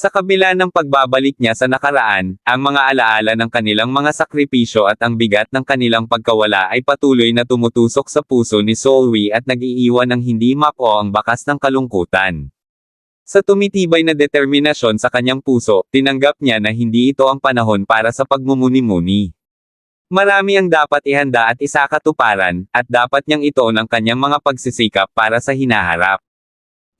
Sa kabila ng pagbabalik niya sa nakaraan, ang mga alaala ng kanilang mga sakripisyo at ang bigat ng kanilang pagkawala ay patuloy na tumutusok sa puso ni Solwi at nag-iiwan ng hindi mapo ang bakas ng kalungkutan. Sa tumitibay na determinasyon sa kanyang puso, tinanggap niya na hindi ito ang panahon para sa pagmumuni-muni. Marami ang dapat ihanda at isakatuparan, at dapat niyang itoon ang kanyang mga pagsisikap para sa hinaharap.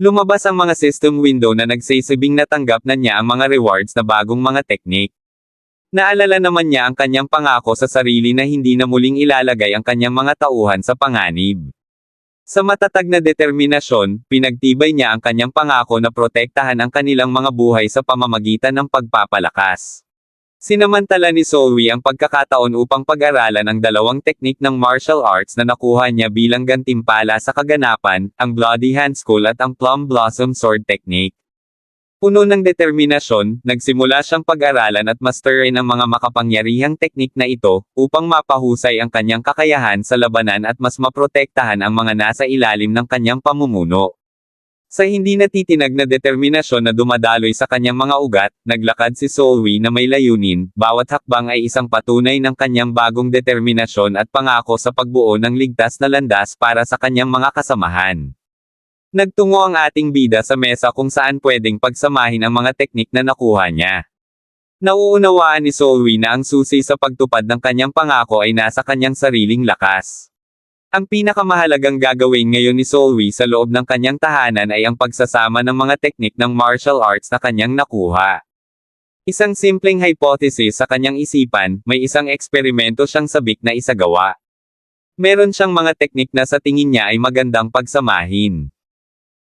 Lumabas ang mga system window na nagsisibing natanggap na niya ang mga rewards na bagong mga teknik. Naalala naman niya ang kanyang pangako sa sarili na hindi na muling ilalagay ang kanyang mga tauhan sa panganib. Sa matatag na determinasyon, pinagtibay niya ang kanyang pangako na protektahan ang kanilang mga buhay sa pamamagitan ng pagpapalakas. Sinamantala ni Solwi ang pagkakataon upang pag-aralan ang dalawang teknik ng martial arts na nakuha niya bilang gantimpala sa kaganapan, ang Bloody Hand School at ang Plum Blossom Sword Technique. Puno ng determinasyon, nagsimula siyang pag-aralan at masterin ang mga makapangyarihang teknik na ito, upang mapahusay ang kanyang kakayahan sa labanan at mas maprotektahan ang mga nasa ilalim ng kanyang pamumuno. Sa hindi natitinag na determinasyon na dumadaloy sa kanyang mga ugat, naglakad si Solwi na may layunin, bawat hakbang ay isang patunay ng kanyang bagong determinasyon at pangako sa pagbuo ng ligtas na landas para sa kanyang mga kasamahan. Nagtungo ang ating bida sa mesa kung saan pwedeng pagsamahin ang mga teknik na nakuha niya. Nauunawaan ni Solwi na ang susi sa pagtupad ng kanyang pangako ay nasa kanyang sariling lakas. Ang pinakamahalagang gagawin ngayon ni Solwi sa loob ng kanyang tahanan ay ang pagsasama ng mga teknik ng martial arts na kanyang nakuha. Isang simpleng hypothesis sa kanyang isipan, may isang eksperimento siyang sabik na isagawa. Meron siyang mga teknik na sa tingin niya ay magandang pagsamahin.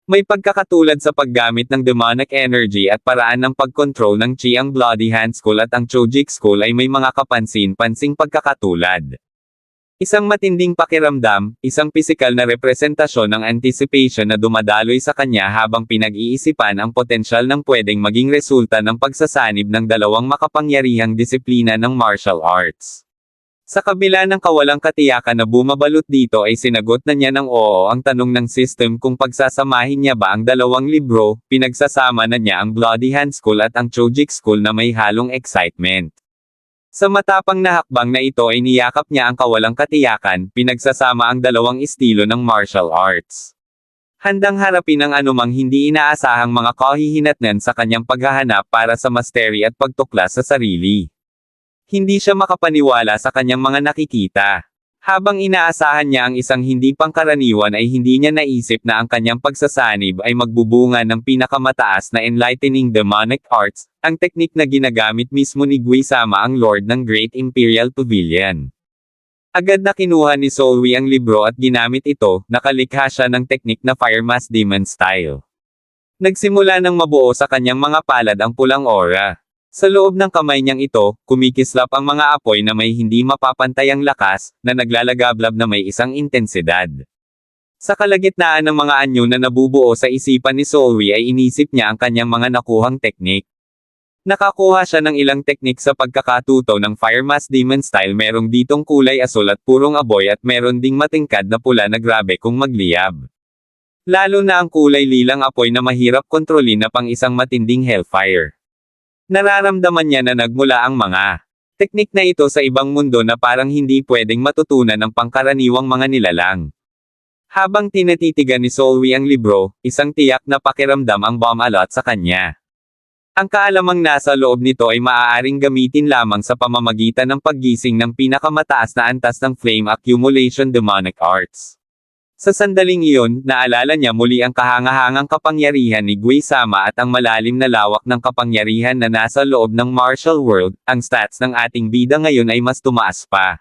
May pagkakatulad sa paggamit ng demonic energy at paraan ng pagkontrol ng Chi ang Bloody Hand School at ang Chojic School ay may mga kapansin-pansing pagkakatulad. Isang matinding pakiramdam, isang pisikal na representasyon ng anticipation na dumadaloy sa kanya habang pinag-iisipan ang potensyal ng pwedeng maging resulta ng pagsasanib ng dalawang makapangyarihang disiplina ng martial arts. Sa kabila ng kawalang katiyakan na bumabalot dito ay sinagot na niya ng oo ang tanong ng system kung pagsasamahin niya ba ang dalawang libro, pinagsasama na niya ang Bloody Hand School at ang Chojic School na may halong excitement. Sa matapang na hakbang na ito ay niyakap niya ang kawalang katiyakan, pinagsasama ang dalawang estilo ng martial arts. Handang harapin ang anumang hindi inaasahang mga kahihinatnan sa kanyang paghahanap para sa mastery at pagtuklas sa sarili. Hindi siya makapaniwala sa kanyang mga nakikita. Habang inaasahan niya ang isang hindi pangkaraniwan ay hindi niya naisip na ang kanyang pagsasanib ay magbubunga ng pinakamataas na enlightening demonic arts, ang teknik na ginagamit mismo ni Guisama ang Lord ng Great Imperial Pavilion. Agad na kinuha ni Solwi ang libro at ginamit ito, nakalikha siya ng teknik na Fire Mass Demon Style. Nagsimula ng mabuo sa kanyang mga palad ang pulang aura. Sa loob ng kamay niyang ito, kumikislap ang mga apoy na may hindi mapapantayang lakas, na naglalagablab na may isang intensidad. Sa kalagitnaan ng mga anyo na nabubuo sa isipan ni Solwi ay inisip niya ang kanyang mga nakuhang teknik. Nakakuha siya ng ilang teknik sa pagkakatuto ng Fire Mass Demon Style merong ditong kulay asul at purong aboy at meron ding matingkad na pula na grabe kung magliyab. Lalo na ang kulay lilang apoy na mahirap kontrolin na pang isang matinding hellfire. Nararamdaman niya na nagmula ang mga teknik na ito sa ibang mundo na parang hindi pwedeng matutunan ng pangkaraniwang mga nilalang. Habang tinatitigan ni Solwi ang libro, isang tiyak na pakiramdam ang bumalot sa kanya. Ang kaalamang nasa loob nito ay maaaring gamitin lamang sa pamamagitan ng paggising ng pinakamataas na antas ng Flame Accumulation Demonic Arts. Sa sandaling iyon, naalala niya muli ang kahangahangang kapangyarihan ni Guisama at ang malalim na lawak ng kapangyarihan na nasa loob ng martial world, ang stats ng ating bida ngayon ay mas tumaas pa.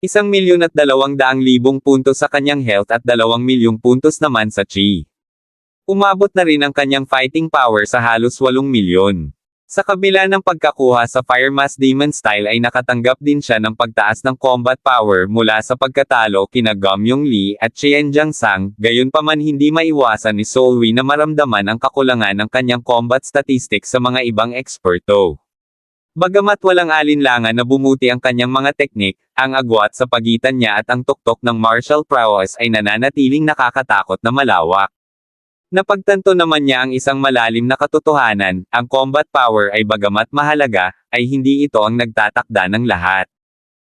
Isang milyon at dalawang daang libong puntos sa kanyang health at dalawang milyong puntos naman sa chi. Umabot na rin ang kanyang fighting power sa halos 8 milyon. Sa kabila ng pagkakuha sa Fire Mass Demon Style ay nakatanggap din siya ng pagtaas ng combat power mula sa pagkatalo kina Gamyong Lee at Chien Sang, gayunpaman hindi maiwasan ni Solwi na maramdaman ang kakulangan ng kanyang combat statistics sa mga ibang eksperto. Bagamat walang alinlangan na bumuti ang kanyang mga teknik, ang agwat sa pagitan niya at ang tuktok ng martial prowess ay nananatiling nakakatakot na malawak. Napagtanto naman niya ang isang malalim na katotohanan, ang combat power ay bagamat mahalaga, ay hindi ito ang nagtatakda ng lahat.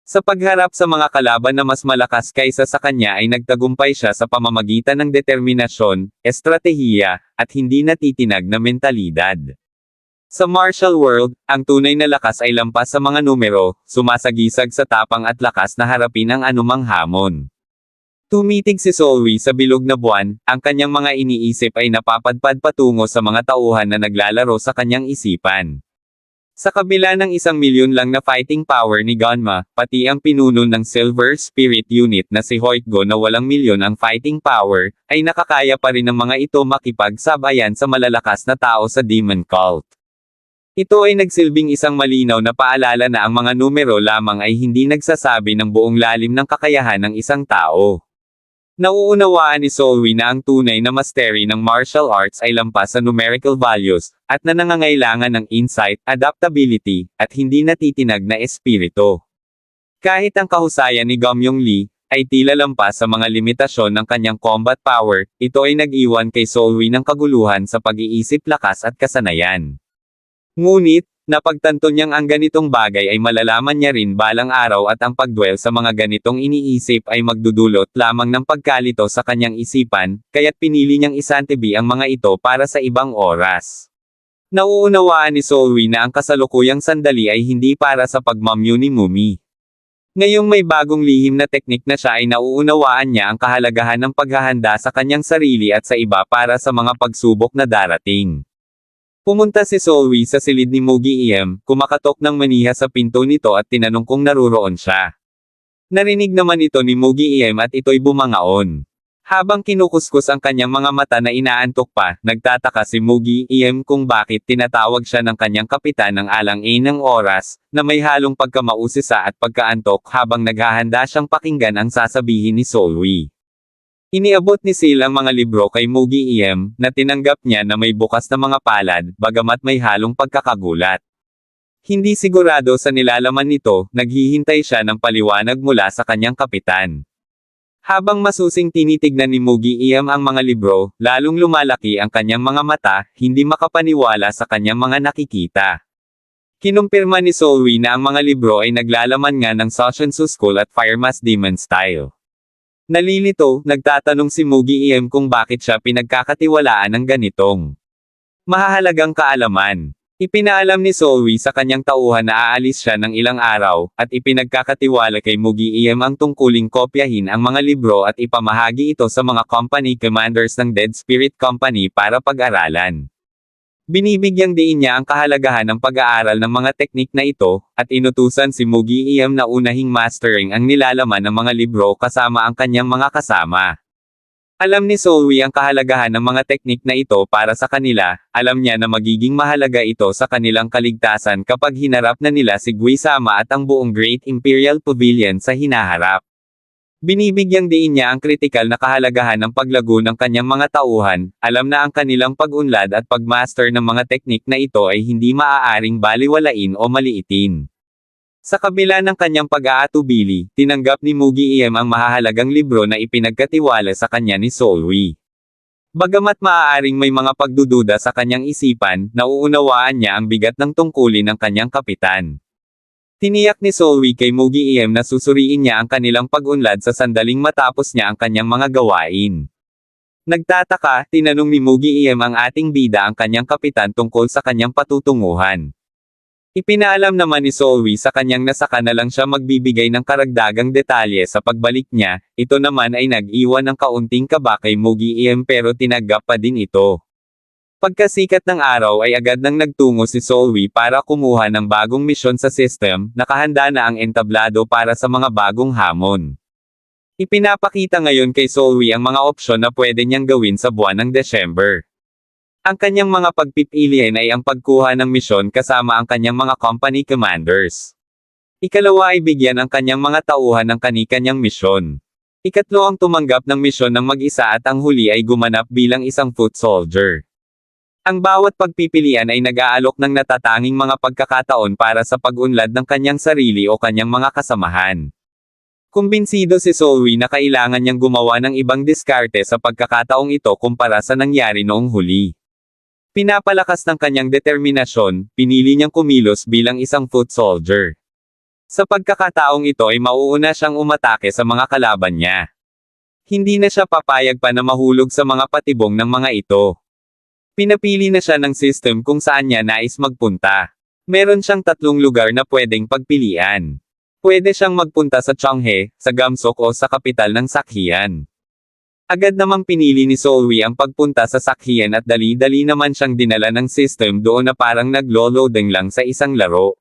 Sa pagharap sa mga kalaban na mas malakas kaysa sa kanya ay nagtagumpay siya sa pamamagitan ng determinasyon, estratehiya, at hindi natitinag na mentalidad. Sa martial world, ang tunay na lakas ay lampas sa mga numero, sumasagisag sa tapang at lakas na harapin ang anumang hamon. Tumitig si Solwi sa bilog na buwan, ang kanyang mga iniisip ay napapadpad patungo sa mga tauhan na naglalaro sa kanyang isipan. Sa kabila ng isang milyon lang na fighting power ni Ganma, pati ang pinuno ng Silver Spirit Unit na si Hoitgo na walang milyon ang fighting power, ay nakakaya pa rin ng mga ito makipagsabayan sa malalakas na tao sa Demon Cult. Ito ay nagsilbing isang malinaw na paalala na ang mga numero lamang ay hindi nagsasabi ng buong lalim ng kakayahan ng isang tao. Nauunawaan ni Solwi na ang tunay na mastery ng martial arts ay lampas sa numerical values, at na nangangailangan ng insight, adaptability, at hindi natitinag na espiritu. Kahit ang kahusayan ni Gamyong Lee, ay tila lampas sa mga limitasyon ng kanyang combat power, ito ay nag-iwan kay Solwi ng kaguluhan sa pag-iisip lakas at kasanayan. Ngunit, napagtanto niyang ang ganitong bagay ay malalaman niya rin balang araw at ang pagdwell sa mga ganitong iniisip ay magdudulot lamang ng pagkalito sa kanyang isipan, kaya't pinili niyang isantibi ang mga ito para sa ibang oras. Nauunawaan ni Solwi na ang kasalukuyang sandali ay hindi para sa pagmamyu ni Mumi. Ngayong may bagong lihim na teknik na siya ay nauunawaan niya ang kahalagahan ng paghahanda sa kanyang sarili at sa iba para sa mga pagsubok na darating. Pumunta si Solwi sa silid ni Mugi Iem, kumakatok ng maniha sa pinto nito at tinanong kung naruroon siya. Narinig naman ito ni Mugi Iem at ito'y bumangaon. Habang kinukuskus ang kanyang mga mata na inaantok pa, nagtataka si Mugi Iem kung bakit tinatawag siya ng kanyang kapitan ng alang A ng oras, na may halong pagkamausisa at pagkaantok habang naghahanda siyang pakinggan ang sasabihin ni Solwi. Iniabot ni Sil ang mga libro kay Mugi Iem, na tinanggap niya na may bukas na mga palad, bagamat may halong pagkakagulat. Hindi sigurado sa nilalaman nito, naghihintay siya ng paliwanag mula sa kanyang kapitan. Habang masusing tinitignan ni Mugi Iem ang mga libro, lalong lumalaki ang kanyang mga mata, hindi makapaniwala sa kanyang mga nakikita. Kinumpirma ni Solwi na ang mga libro ay naglalaman nga ng Soshensu School at Firemass Demon Style. Nalilito, nagtatanong si Mugi Iem kung bakit siya pinagkakatiwalaan ng ganitong mahahalagang kaalaman. Ipinaalam ni Solwi sa kanyang tauhan na aalis siya ng ilang araw, at ipinagkakatiwala kay Mugi Iem ang tungkuling kopyahin ang mga libro at ipamahagi ito sa mga company commanders ng Dead Spirit Company para pag-aralan. Binibigyang diin niya ang kahalagahan ng pag-aaral ng mga teknik na ito, at inutusan si Mugi Iem na unahing mastering ang nilalaman ng mga libro kasama ang kanyang mga kasama. Alam ni Solwi ang kahalagahan ng mga teknik na ito para sa kanila, alam niya na magiging mahalaga ito sa kanilang kaligtasan kapag hinarap na nila si Guisama at ang buong Great Imperial Pavilion sa hinaharap. Binibigyang diin niya ang kritikal na kahalagahan ng paglago ng kanyang mga tauhan, alam na ang kanilang pag-unlad at pagmaster ng mga teknik na ito ay hindi maaaring baliwalain o maliitin. Sa kabila ng kanyang pag-aatubili, tinanggap ni Mugi Iem ang mahahalagang libro na ipinagkatiwala sa kanya ni Solwi. Bagamat maaaring may mga pagdududa sa kanyang isipan, nauunawaan niya ang bigat ng tungkulin ng kanyang kapitan. Tiniyak ni Solwi kay Mugi Iem na susuriin niya ang kanilang pag-unlad sa sandaling matapos niya ang kanyang mga gawain. Nagtataka, tinanong ni Mugi Iem ang ating bida ang kanyang kapitan tungkol sa kanyang patutunguhan. Ipinaalam naman ni Solwi sa kanyang nasaka na lang siya magbibigay ng karagdagang detalye sa pagbalik niya, ito naman ay nag-iwan ng kaunting kaba kay Mugi Iem pero tinagap pa din ito. Pagkasikat ng araw ay agad nang nagtungo si Solwi para kumuha ng bagong misyon sa system, nakahanda na ang entablado para sa mga bagong hamon. Ipinapakita ngayon kay Solwi ang mga opsyon na pwede niyang gawin sa buwan ng December. Ang kanyang mga pagpipilian ay ang pagkuha ng misyon kasama ang kanyang mga company commanders. Ikalawa ay bigyan ang kanyang mga tauhan ng kani-kanyang misyon. Ikatlo ang tumanggap ng misyon ng mag-isa at ang huli ay gumanap bilang isang foot soldier. Ang bawat pagpipilian ay nag-aalok ng natatanging mga pagkakataon para sa pag-unlad ng kanyang sarili o kanyang mga kasamahan. Kumbinsido si Solwi na kailangan niyang gumawa ng ibang diskarte sa pagkakataong ito kumpara sa nangyari noong huli. Pinapalakas ng kanyang determinasyon, pinili niyang kumilos bilang isang foot soldier. Sa pagkakataong ito ay mauuna siyang umatake sa mga kalaban niya. Hindi na siya papayag pa na mahulog sa mga patibong ng mga ito. Pinapili na siya ng system kung saan niya nais magpunta. Meron siyang tatlong lugar na pwedeng pagpilian. Pwede siyang magpunta sa Chonghe, sa Gamsok o sa kapital ng Sakhian. Agad namang pinili ni Solwi ang pagpunta sa Sakhian at dali-dali naman siyang dinala ng system doon na parang naglo-loading lang sa isang laro.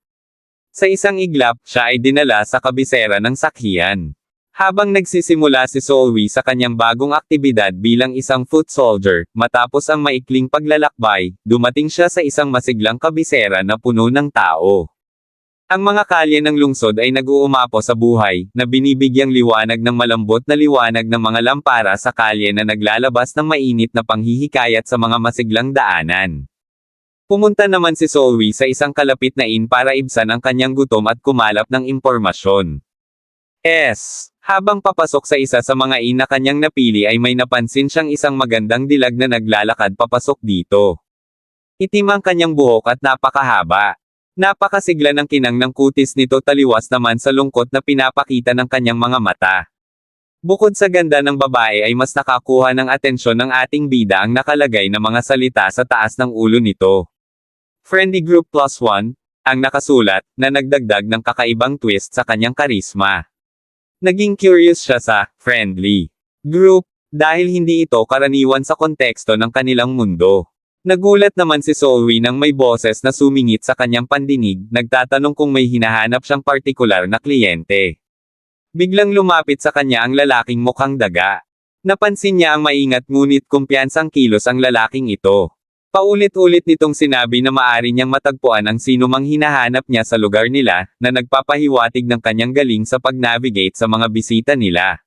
Sa isang iglap, siya ay dinala sa kabisera ng Sakhian. Habang nagsisimula si Solwi sa kanyang bagong aktibidad bilang isang foot soldier, matapos ang maikling paglalakbay, dumating siya sa isang masiglang kabisera na puno ng tao. Ang mga kalye ng lungsod ay nag-uumapo sa buhay, na binibigyang liwanag ng malambot na liwanag ng mga lampara sa kalye na naglalabas ng mainit na panghihikayat sa mga masiglang daanan. Pumunta naman si Solwi sa isang kalapit na inn para ibsan ang kanyang gutom at kumalap ng impormasyon. S. Habang papasok sa isa sa mga inn na kanyang napili ay may napansin siyang isang magandang dilag na naglalakad papasok dito. Itim ang kanyang buhok at napakahaba. Napakasigla ng kinang ng kutis nito taliwas naman sa lungkot na pinapakita ng kanyang mga mata. Bukod sa ganda ng babae ay mas nakakuha ng atensyon ng ating bida ang nakalagay na mga salita sa taas ng ulo nito. Friendly Group Plus One, ang nakasulat, na nagdagdag ng kakaibang twist sa kanyang karisma. Naging curious siya sa friendly group dahil hindi ito karaniwan sa konteksto ng kanilang mundo. Nagulat naman si Solwi nang may boses na sumingit sa kanyang pandinig, nagtatanong kung may hinahanap siyang partikular na kliyente. Biglang lumapit sa kanya ang lalaking mukhang daga. Napansin niya ang maingat ngunit kumpiyansang kilos ang lalaking ito. Paulit-ulit nitong sinabi na maari niyang matagpuan ang sino mang hinahanap niya sa lugar nila, na nagpapahiwatig ng kanyang galing sa pag-navigate sa mga bisita nila.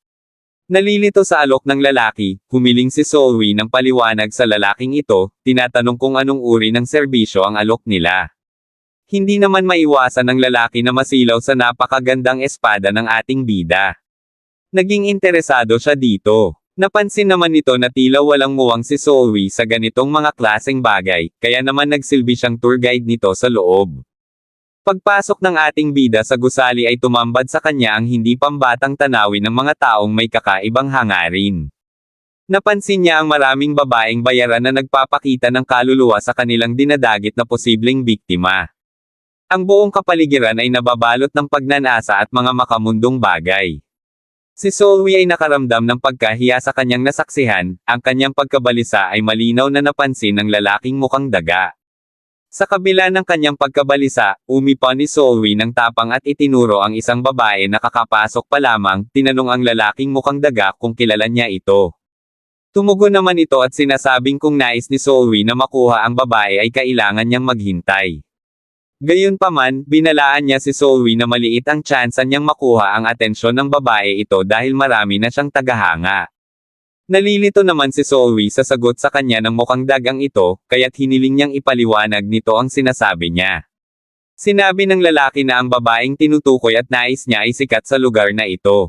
Nalilito sa alok ng lalaki, humiling si Solwi ng paliwanag sa lalaking ito, tinatanong kung anong uri ng serbisyo ang alok nila. Hindi naman maiwasan ng lalaki na masilaw sa napakagandang espada ng ating bida. Naging interesado siya dito. Napansin naman nito na tila walang muwang si Solwi sa ganitong mga klaseng bagay, kaya naman nagsilbi siyang tour guide nito sa loob. Pagpasok ng ating bida sa gusali ay tumambad sa kanya ang hindi pambatang tanawin ng mga taong may kakaibang hangarin. Napansin niya ang maraming babaeng bayaran na nagpapakita ng kaluluwa sa kanilang dinadagit na posibleng biktima. Ang buong kapaligiran ay nababalot ng pagnanasa at mga makamundong bagay. Si Solwi ay nakaramdam ng pagkahiya sa kanyang nasaksihan, ang kanyang pagkabalisa ay malinaw na napansin ng lalaking mukhang daga. Sa kabila ng kanyang pagkabalisa, umipa ni Solwi ng tapang at itinuro ang isang babae na kakapasok pa lamang, tinanong ang lalaking mukhang daga kung kilala niya ito. Tumugon naman ito at sinasabing kung nais ni Solwi na makuha ang babae ay kailangan niyang maghintay. Gayunpaman, binalaan niya si Solwi na maliit ang tsansa niyang makuha ang atensyon ng babae ito dahil marami na siyang tagahanga. Nalilito naman si Solwi sa sagot sa kanya ng mukhang dagang ito, kaya't hiniling niyang ipaliwanag nito ang sinasabi niya. Sinabi ng lalaki na ang babaeng tinutukoy at nais niya ay sikat sa lugar na ito.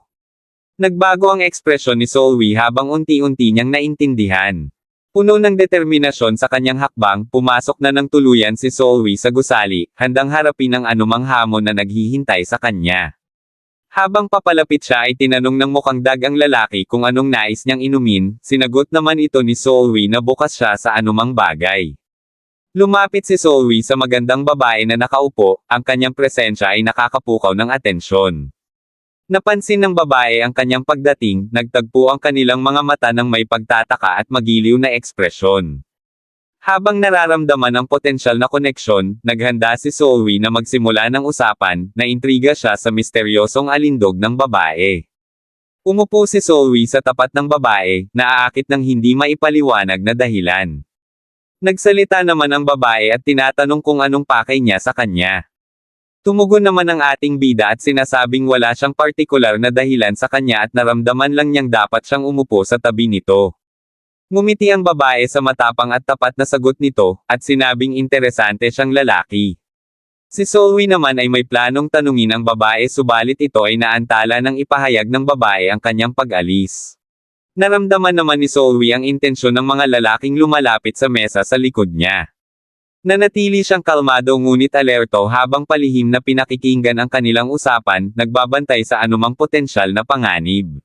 Nagbago ang ekspresyon ni Solwi habang unti-unti niyang naintindihan. Puno ng determinasyon sa kanyang hakbang, pumasok na ng tuluyan si Solwi sa gusali, handang harapin ang anumang hamon na naghihintay sa kanya. Habang papalapit siya ay tinanong ng mukhang dag ang lalaki kung anong nais niyang inumin, sinagot naman ito ni Solwi na bukas siya sa anumang bagay. Lumapit si Solwi sa magandang babae na nakaupo, ang kanyang presensya ay nakakapukaw ng atensyon. Napansin ng babae ang kanyang pagdating, nagtagpo ang kanilang mga mata ng may pagtataka at magiliw na ekspresyon. Habang nararamdaman ang potensyal na koneksyon, naghanda si Solwi na magsimula ng usapan, na intriga siya sa misteryosong alindog ng babae. Umupo si Solwi sa tapat ng babae, naaakit ng hindi maipaliwanag na dahilan. Nagsalita naman ang babae at tinatanong kung anong pakay niya sa kanya. Tumugon naman ang ating bida at sinasabing wala siyang partikular na dahilan sa kanya at naramdaman lang niyang dapat siyang umupo sa tabi nito. Ngumiti ang babae sa matapang at tapat na sagot nito, at sinabing interesante siyang lalaki. Si Solwi naman ay may planong tanungin ang babae subalit ito ay naantala ng ipahayag ng babae ang kanyang pag-alis. Naramdaman naman ni Solwi ang intensyon ng mga lalaking lumalapit sa mesa sa likod niya. Nanatili siyang kalmado ngunit alerto habang palihim na pinakikinggan ang kanilang usapan, nagbabantay sa anumang potensyal na panganib.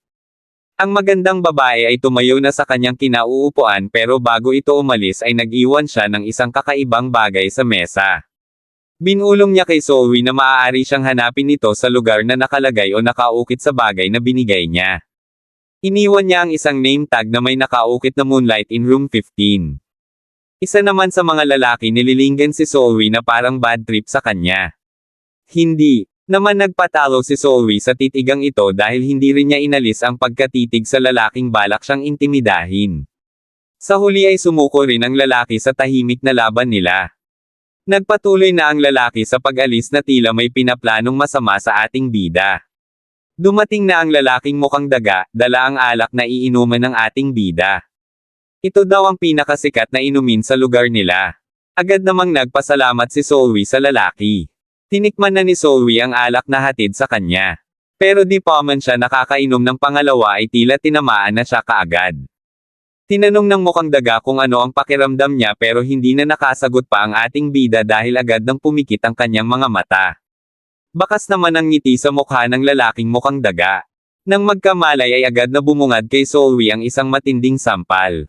Ang magandang babae ay tumayo na sa kanyang kinauupuan pero bago ito umalis ay nag-iwan siya ng isang kakaibang bagay sa mesa. Binulong niya kay Zoe na maaari siyang hanapin ito sa lugar na nakalagay o nakaukit sa bagay na binigay niya. Iniwan niya ang isang name tag na may nakaukit na Moonlight in Room 15. Isa naman sa mga lalaki nililinggan si Zoe na parang bad trip sa kanya. Hindi, naman nagpatalo si Zoe sa titigang ito dahil hindi rin niya inalis ang pagkatitig sa lalaking balak siyang intimidahin. Sa huli ay sumuko rin ang lalaki sa tahimik na laban nila. Nagpatuloy na ang lalaki sa pag-alis na tila may pinaplanong masama sa ating bida. Dumating na ang lalaking mukhang daga, dala ang alak na iinuman ng ating bida. Ito daw ang pinakasikat na inumin sa lugar nila. Agad namang nagpasalamat si Zoe sa lalaki. Tinikman na ni Zoe ang alak na hatid sa kanya. Pero di pa man siya nakakainom ng pangalawa ay tila tinamaan na siya kaagad. Tinanong ng mukhang daga kung ano ang pakiramdam niya pero hindi na nakasagot pa ang ating bida dahil agad nang pumikit ang kanyang mga mata. Bakas naman ang ngiti sa mukha ng lalaking mukhang daga. Nang magkamalay ay agad na bumungad kay Zoe ang isang matinding sampal.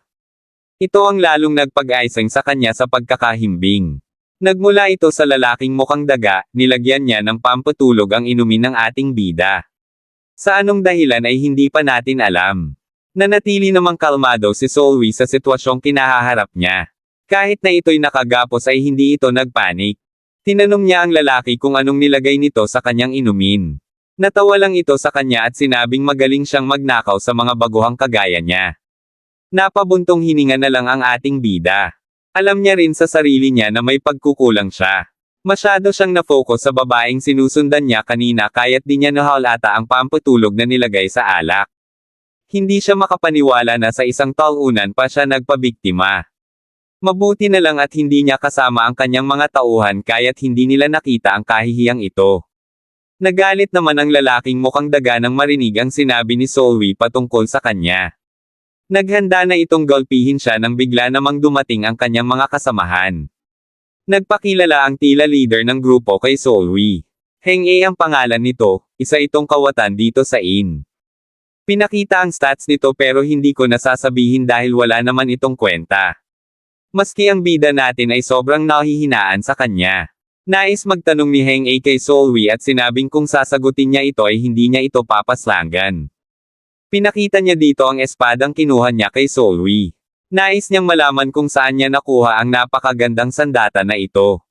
Ito ang lalong nagpag-aisang sa kanya sa pagkakahimbing. Nagmula ito sa lalaking mukhang daga, nilagyan niya ng pampatulog ang inumin ng ating bida. Sa anong dahilan ay hindi pa natin alam. Nanatili namang kalmado si Zoe sa sitwasyong kinahaharap niya. Kahit na ito'y nakagapos ay hindi ito nagpanik. Tinanong niya ang lalaki kung anong nilagay nito sa kanyang inumin. Natawa lang ito sa kanya at sinabing magaling siyang magnakaw sa mga baguhang kagaya niya. Napabuntong hininga na lang ang ating bida. Alam niya rin sa sarili niya na may pagkukulang siya. Masyado siyang na-focus sa babaeng sinusundan niya kanina kaya't di niya nahalata ang pampatulog na nilagay sa alak. Hindi siya makapaniwala na sa isang talunan pa siya nagpabiktima. Mabuti na lang at hindi niya kasama ang kanyang mga tauhan kaya't hindi nila nakita ang kahihiyang ito. Nagalit naman ang lalaking mukhang daga nang marinig ang sinabi ni Zoe patungkol sa kanya. Naghanda na itong gulpihin siya nang bigla namang dumating ang kanyang mga kasamahan. Nagpakilala ang tila leader ng grupo kay Zoe. Heng E ang pangalan nito, isa itong kawatan dito sa IN. Pinakita ang stats nito pero hindi ko nasasabihin dahil wala naman itong kwenta. Maski ang bida natin ay sobrang nahihinaan sa kanya. Nais magtanong ni Heng A kay Zoe at sinabing kung sasagutin niya ito ay hindi niya ito papaslangan. Pinakita niya dito ang espadang kinuha niya kay Zoe. Nais niyang malaman kung saan niya nakuha ang napakagandang sandata na ito.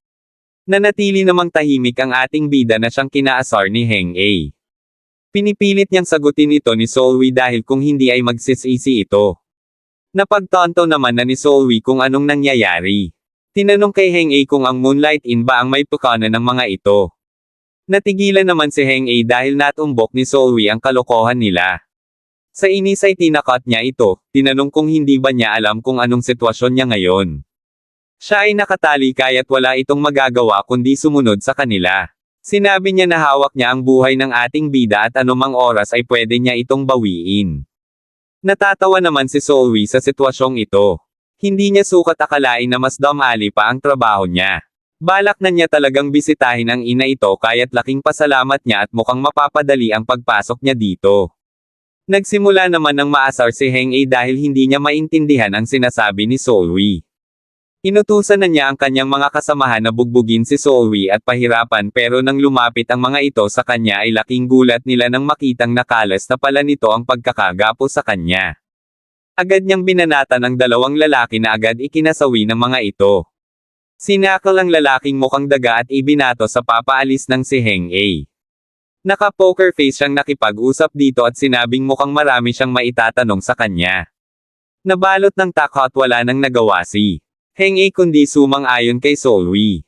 Nanatili namang tahimik ang ating bida na siyang kinaasar ni Heng A. Pinipilit niyang sagutin ito ni Zoe dahil kung hindi ay magsisisi ito. Napagtanto naman na ni Zoe kung anong nangyayari. Tinanong kay Heng A kung ang Moonlight Inn ba ang may pukana ng mga ito. Natigilan naman si Heng A dahil natumbok ni Zoe ang kalokohan nila. Sa inis ay tinakat niya ito, tinanong kung hindi ba niya alam kung anong sitwasyon niya ngayon. Siya ay nakatali kaya't wala itong magagawa kundi sumunod sa kanila. Sinabi niya na hawak niya ang buhay ng ating bida at anumang oras ay pwede niya itong bawiin. Natatawa naman si Zoe sa sitwasyong ito. Hindi niya sukat akalain na mas damali pa ang trabaho niya. Balak na niya talagang bisitahin ang ina ito kaya't laking pasalamat niya at mukhang mapapadali ang pagpasok niya dito. Nagsimula naman ng maasar si Heng A dahil hindi niya maintindihan ang sinasabi ni Zoe. Inutusan na niya ang kanyang mga kasamahan na bugbugin si Zoe at pahirapan pero nang lumapit ang mga ito sa kanya ay laking gulat nila nang makitang nakalas na pala nito ang pagkakagapo sa kanya. Agad niyang binanatan ang dalawang lalaki na agad ikinasawi ng mga ito. Sinakal ang lalaking mukhang daga at ibinato sa papaalis ng si Heng A. Naka-poker face siyang nakipag-usap dito at sinabing mukhang marami siyang maitatanong sa kanya. Nabalot ng takot wala nang nagawa si Heng kundi sumang ayon kay Zoe.